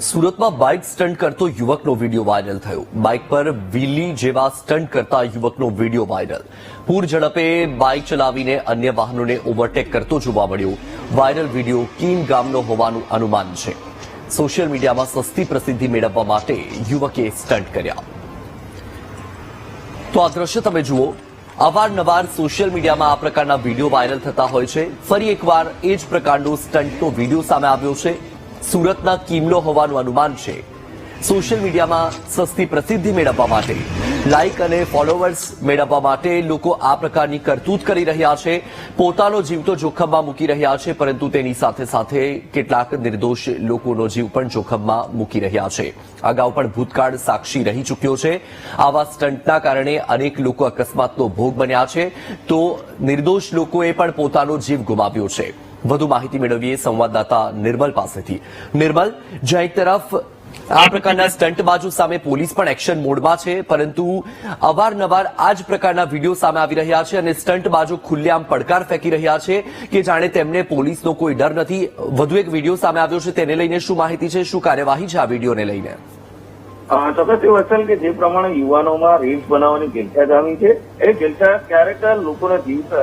સુરતમાં bike stunt કરતો યુવકનો વીડિયો વાયરલ થયો. બાઇક પર વીલી જેવા સ્ટન્ટ કરતા યુવકનો વીડિયો વાયરલ. પૂર ઝડપે બાઇક ચલાવીને અન્ય વાહનોને ઓવરટેક કરતો જોવા મળ્યો. વાયરલ વીડિયો કીમ ગામનો હોવાનું અનુમાન છે. સોશિયલ મીડિયામાં સસ્તી પ્રસિદ્ધિ મેળવવા માટે યુવકે સ્ટન્ટ કર્યા. તો આ દ્રશ્ય તમે જુઓ. અવારનવાર સોશિયલ મીડિયામાં આ પ્રકારના વીડિયો વાયરલ થતા હોય છે. ફરી એકવાર એ જ પ્રકારનો સ્ટન્ટનો વીડિયો સામે આવ્યો છે. સુરતના કિમનો હોવાનું અનુમાન છે. સોશિયલ મીડિયામાં સસ્તી પ્રસિદ્ધિ મેળવવા માટે, લાઇક અને ફોલોવર્સ મેળવવા માટે લોકો આ પ્રકારની કરતૂત કરી રહ્યા છે. પોતાનો જીવ તો જોખમમાં મૂકી રહ્યા છે, પરંતુ તેની સાથે સાથે કેટલાક નિર્દોષ લોકોનો જીવ પણ જોખમમાં મૂકી રહ્યા છે. અગાઉ પણ ભૂતકાળ સાક્ષી રહી ચૂક્યો છે. આવા સ્ટન્ટના કારણે અનેક લોકો અકસ્માતનો ભોગ બન્યા છે. તો નિર્દોષ લોકોએ પણ પોતાનો જીવ ગુમાવ્યો છે. વધુ માહિતી મેળવીએ સંવાદદાતા નિર્મલ પાસેથી. નિર્મલ જ્યાં એક તરફ આ પ્રકારના સ્ટન્ટબાજો સામે પોલીસ પણ એક્શન મોડમાં છે, પરંતુ અવારનવાર આ જ પ્રકારના વીડિયો સામે આવી રહ્યા છે અને સ્ટન્ટબાજો ખુલ્લેઆમ પડકાર ફેંકી રહ્યા છે કે જાણે તેમને પોલીસનો કોઈ ડર નથી. વધુ એક વીડિયો સામે આવ્યો છે, તેને લઈને શું માહિતી છે, શું કાર્યવાહી છે આ વિડીયોને લઈને? ચોક્કસ એવું કે જે પ્રમાણે યુવાનોમાં રીલ્સ બનાવવાની ગેલચા જામી છે. એ ગેલચા ક્યારેક લોકોના જીવ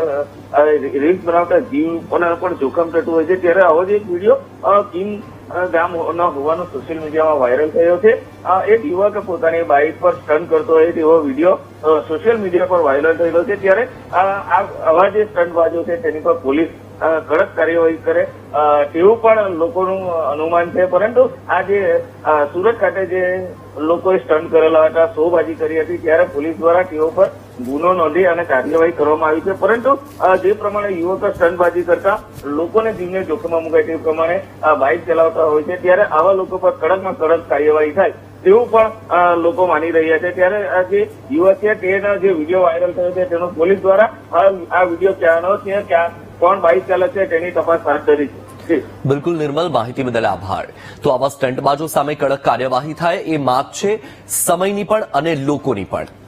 રીલ્સ બનાવતા જીવોને પણ જોખમ થતું હોય છે. ત્યારે આવો જ એક વીડિયો કિમ ગામ ના હોવાનો સોશિયલ મીડિયામાં વાયરલ થયો છે. આ એક યુવક પોતાની બાઇક પર સ્ટન્ટ કરતો હોય તેવો વીડિયો સોશિયલ મીડિયા પર વાયરલ થયેલો છે. ત્યારે આ આવા જે સ્ટન્ટબાજો છે. તેની પર પોલીસ કડક કાર્યવાહી કરે. તેવું પણ લોકોનું અનુમાન છે. પરંતુ આ જે સુરત ખાતે જે લોકોએ સ્ટન્ટ કરેલા હતા શોબાજી કરી હતી, ત્યારે પોલીસ દ્વારા તેઓ પર ગુનો નોંધી અને કાર્યવાહી કરવામાં આવી છે. પરંતુ જે પ્રમાણે યુવકો સ્ટન્ટબાજી કરતા, લોકોને જીવને જોખમમાં મુકાય તે પ્રમાણે બાઇક ચલાવતા હોય છે, ત્યારે આવા લોકો પર કડકમાં કડક કાર્યવાહી થાય, તેવું પણ લોકો માની રહ્યા છે. ત્યારે આ જે યુવક છે, તેનો જે વીડિયો વાયરલ થયો છે, તેનો પોલીસ દ્વારા આ વીડિયો ક્યાંનો છે. ક્યાં કોણ બાઇક ચાલક છે તેની તપાસ હાથ ધરી છે બિલકુલ નિર્મલ માહિતી બદલ આભાર તો આવા સ્ટન્ટબાજો સામે કડક કાર્યવાહી થાય એ માગ છે સમયની પણ અને લોકોની પણ